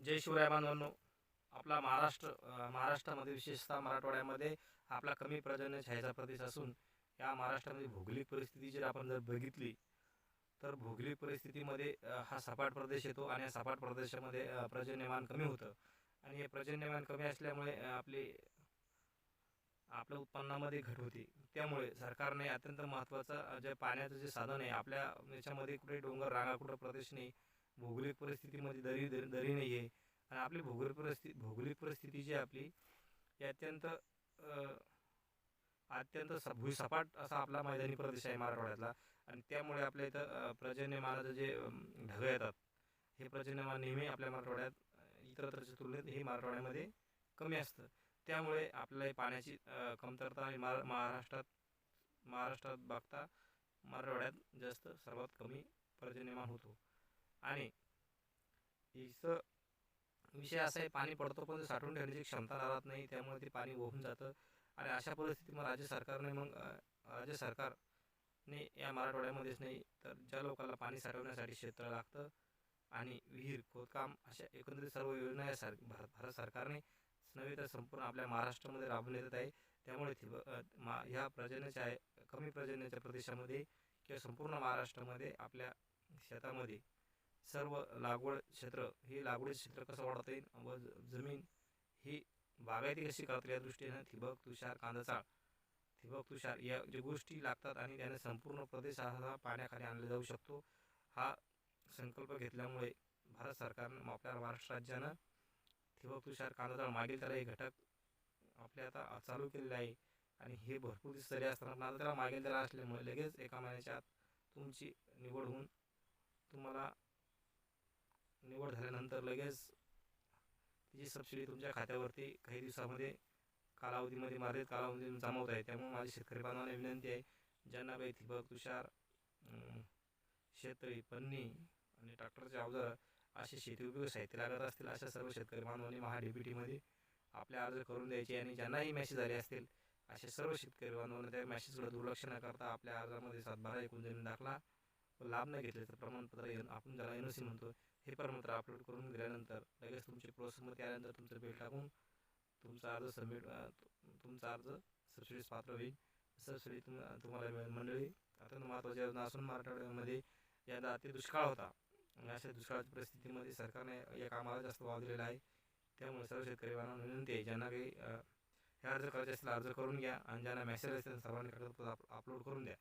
जय शिवराय बांधवांनो. आपला महाराष्ट्र महाराष्ट्रामध्ये विशेषतः मराठवाड्यामध्ये आपला कमी प्रजन्य छायेचा प्रदेश असून या महाराष्ट्रामध्ये भौगोलिक परिस्थिती जर आपण जर बघितली तर भौगोलिक परिस्थितीमध्ये हा सपाट प्रदेश येतो आणि या सपाट प्रदेशामध्ये प्रजन्यमान पर्जन्यमान कमी होतं. आणि हे पर्जन्यमान कमी असल्यामुळे आपले आपल्या उत्पन्नामध्ये घट होते. त्यामुळे सरकारने अत्यंत महत्त्वाचं जे पाण्याचं जे साधन आहे आपल्या याच्यामध्ये कुठे डोंगर रांगा कुठं प्रदेश नाही भौगोलिक परिस्थितीमध्ये दरी दरी दरी नाही आहे आणि आपली भौगोलिक परिस्थिती भौगोलिक परिस्थिती जी आपली ही अत्यंत अत्यंत स भूसपाट असा आपला मैदानी प्रदेश आहे मराठवाड्यातला. आणि त्यामुळे आपल्या इथं अ, पर्जन्यमानाचं जे ढग ढगं येतात हे पर्जन्यमान नेहमी आपल्या मराठवाड्यात इतरत्रच्या तुलनेत हे मराठवाड्यामध्ये कमी असतं. त्यामुळे आपल्याला पाण्याची कमतरता आणि महा महाराष्ट्रात महाराष्ट्रात बघता मराठवाड्यात जास्त सर्वात कमी पर्जन्यमान होतो. आणि हिचं विषय असा आहे पाणी पडतो पण ते साठवून ठेवण्याची क्षमता राहत नाही त्यामुळे ते पाणी वाहून जातं. आणि अशा परिस्थितीत मग राज्य सरकारने मग राज्य सरकारने या मराठवाड्यामध्येच नाही तर ज्या लोकांना पाणी साठवण्यासाठी क्षेत्र लागतं आणि विहीर खोदकाम अशा एकंदरीत सर्व योजना या सर भारत भारत सरकारने नव्हे तर संपूर्ण आपल्या महाराष्ट्रामध्ये राबवण्यात येत आहे. त्यामुळे थिब मा ह्या पर्जन्याच्या आहे कमी पर्जन्याच्या प्रदेशामध्ये किंवा संपूर्ण महाराष्ट्रामध्ये आपल्या शेतामध्ये सर्व लागवड क्षेत्र हे लागवड क्षेत्र कसं वाढवता येईल व ज- जमीन ही बागायती कशी करता या दृष्टीनं ठिबक तुषार कांदाचाळ ठिबक तुषार या ज्या गोष्टी लागतात आणि त्याने संपूर्ण प्रदेश हा पाण्याखाली आणला जाऊ शकतो हा संकल्प घेतल्यामुळे भारत सरकारनं आपल्या महाराष्ट्र राज्यानं ठिबक तुषार कांदाचाळ मागील त्याला हे घटक आपल्या आता चालू केलेले आहे आणि हे भरपूर दिवस असताना त्याला मागील त्याला असल्यामुळे लगेच एका महिन्याच्या आत तुमची निवड होऊन तुम्हाला निवड झाल्यानंतर लगेच तिची सबसिडी तुमच्या खात्यावरती काही दिवसामध्ये कालावधीमध्ये मर्यादित कालावधी जमा आहे. त्यामुळे माझी शेतकरी बांधवांना विनंती आहे ज्यांना काही ठिबक तुषार शेतळी पन्नी आणि ट्रॅक्टरचे अवजार असे शेती उपयोग साहित्य लागत असतील अशा सर्व शेतकरी बांधवांनी महा डी आपले अर्ज करून द्यायचे आणि ज्यांनाही मॅसेज आले असतील असे सर्व शेतकरी बांधवांना त्या मॅसेजकडे दुर्लक्ष न करता आपल्या अर्जामध्ये सातबारा एकूण जमीन दाखला लाभ नाही घेतले तर प्रमाणपत्र येऊन आपण ज्याला एन ओ सी म्हणतो हे प्रमाणपत्र अपलोड करून दिल्यानंतर लगेच तुमची प्रोसेसमध्ये आल्यानंतर तुमचं बिल टाकून तुमचा अर्ज सबमिट तुमचा अर्ज सबसिडीस पात्र होईल. सबसिडी तुम तुम्हाला मिळेल मंडळी. अत्यंत महत्त्वाची योजना असून मराठवाड्यामध्ये यंदा अति दुष्काळ होता. आणि अशा दुष्काळाच्या परिस्थितीमध्ये सरकारने या कामाला जास्त वाव दिलेला आहे. त्यामुळे सर्व शेतकरी बांधवांना विनंती आहे ज्यांना काही हे अर्ज करायचे असतील अर्ज करून घ्या आणि ज्यांना मेसेज असेल सर्वांनी कागदपत्र अपलोड करून द्या.